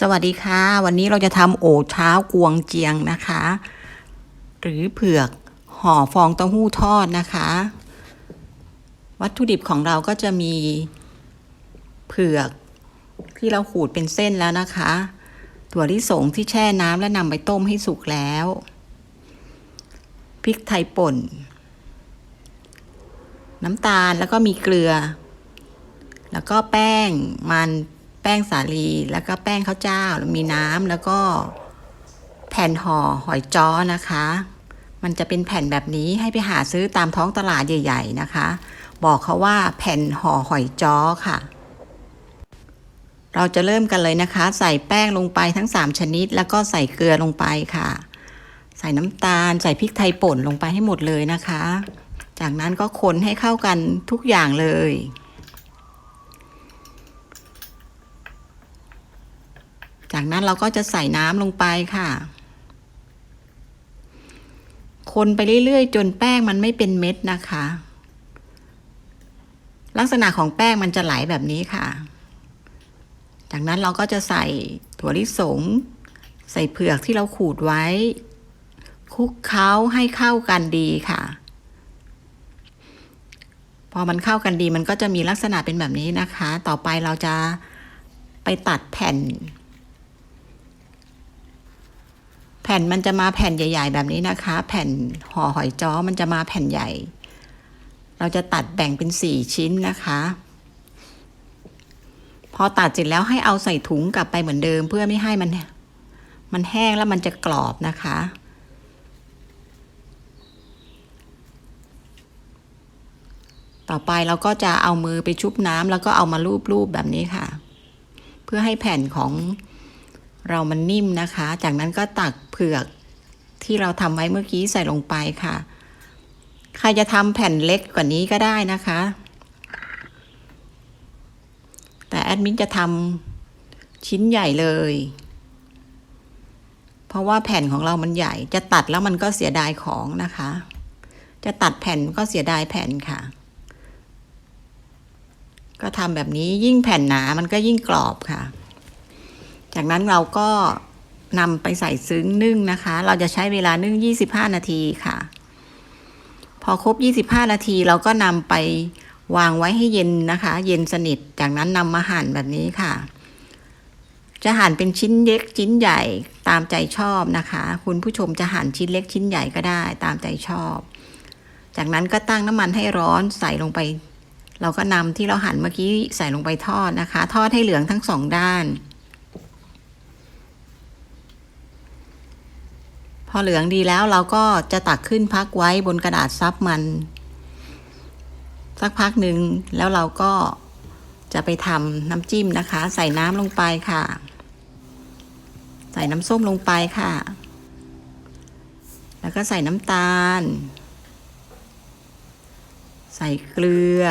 สวัสดีค่ะ วันนี้เราจะทำโอเช้ากวงเจียงนะคะ หรือเผือกห่อฟองเต้าหู้ทอดนะคะ วัตถุดิบของเราก็จะมีเผือกที่เราขูดเป็นเส้นแล้วนะคะถั่วลิสงที่แช่น้ำและนำไปต้มให้สุกแล้วพริกไทยป่น น้ำตาลแล้วก็มีเกลือ แล้วก็แป้งมัน ป้งสาลีแล้วก็แป้งข้าวเจ้า มีน้ำแล้วก็แผ่นห่อหอยจ้อนะคะ มันจะเป็นแผ่นแบบนี้ให้ไปหาซื้อตามท้องตลาดใหญ่ ๆนะคะ บอกเขาว่าแผ่นห่อหอยจ้อค่ะ เราจะเริ่มกันเลยนะคะ ใส่แป้งลงไปทั้ง 3 ชนิด แล้วก็ใส่เกลือลงไปค่ะ ใส่น้ำตาล ใส่พริกไทยป่นลงไปให้หมดเลยนะคะ จากนั้นก็คนให้เข้ากันทุกอย่างเลย จากนั้นเราก็จะใส่น้ำลงไปค่ะ คนไปเรื่อยๆ จนแป้งมันไม่เป็นเม็ดนะคะ ลักษณะของแป้งมันจะไหลแบบนี้ค่ะ จากนั้นเราก็จะใส่ถั่วลิสง ใส่เผือกที่เราขูดไว้ คลุกเคล้าให้เข้ากันดีค่ะ พอมันเข้ากันดีมันก็จะมีลักษณะเป็นแบบนี้นะคะ ต่อไปเราจะไปตัดแผ่น แผ่นมันจะมาแผ่นใหญ่ ๆ แบบนี้นะคะ แผ่นห่อหอยจ้อมันจะมาแผ่นใหญ่ เราจะตัดแบ่งเป็นสี่ชิ้นนะคะ พอตัดเสร็จแล้วให้เอาใส่ถุงกลับไปเหมือนเดิม เพื่อไม่ให้มัน มันแห้งแล้วมันจะกรอบนะคะต่อไปเราก็จะเอามือไปชุบน้ำแล้วก็เอามาลูบๆแบบนี้ค่ะ เพื่อให้แผ่นของ เรามันนิ่มนะคะ จากนั้นก็ตักเผือกที่เราทำไว้เมื่อกี้ใส่ลงไปค่ะ ใครจะทำแผ่นเล็กกว่านี้ก็ได้นะคะ แต่แอดมินจะทำชิ้นใหญ่เลย เพราะว่าแผ่นของเรามันใหญ่ จะตัดแล้วมันก็เสียดายของนะคะ จะตัดแผ่นก็เสียดายแผ่นค่ะ ก็ทำแบบนี้ยิ่งแผ่นหนามันก็ยิ่งกรอบค่ะ จากนั้นเราก็นำไปใส่ซึ้งนึ่งนะคะ เราจะใช้เวลานึ่ง 25 นาทีค่ะ พอครบ 25 นาทีเราก็นำไปวางไว้ให้เย็นนะคะ เย็นสนิท จากนั้นนำมาหั่นแบบนี้ค่ะ จะหั่นเป็นชิ้นเล็กชิ้นใหญ่ตามใจชอบนะคะ คุณผู้ชมจะหั่นชิ้นเล็กชิ้นใหญ่ก็ได้ตามใจชอบ จากนั้นก็ตั้งน้ำมันให้ร้อนใส่ลงไป เราก็นำที่เราหั่นเมื่อกี้ใส่ลงไปทอดนะคะ ทอดให้เหลืองทั้งสองด้าน พอเหลืองดีแล้วเราก็จะตักขึ้นพักไว้บนกระดาษซับมัน สักพักหนึ่งแล้วเราก็จะไปทำน้ำจิ้มนะคะ ใส่น้ำลงไปค่ะ ใส่น้ำส้มลงไปค่ะ แล้วก็ใส่น้ำตาล ใส่เกลือ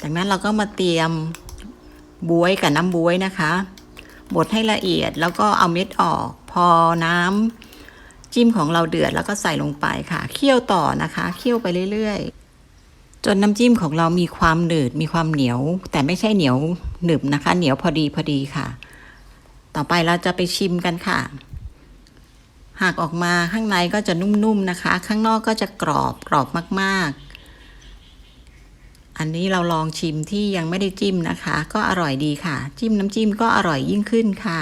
จากนั้นเราก็มาเตรียม บวยกับน้ำบวยนะคะ บดให้ละเอียดแล้วก็เอาเม็ดออก พอน้ำจิ้มของเราเดือดแล้วก็ใส่ลงไปค่ะเคี่ยวต่อนะคะเคี่ยวไปเรื่อยๆ จนน้ำจิ้มของเรามีความหนืดมีความเหนียว แต่ไม่ใช่เหนียวหนึบนะคะ เหนียวพอดีพอดีค่ะ ต่อไปเราจะไปชิมกันค่ะหากออกมาข้างในก็จะนุ่มๆนะคะ ข้างนอกก็จะกรอบกรอบมากๆ อันนี้เราลองชิมที่ยังไม่ได้จิ้มนะคะ ก็อร่อยดีค่ะ จิ้มน้ำจิ้มก็อร่อยยิ่งขึ้นค่ะ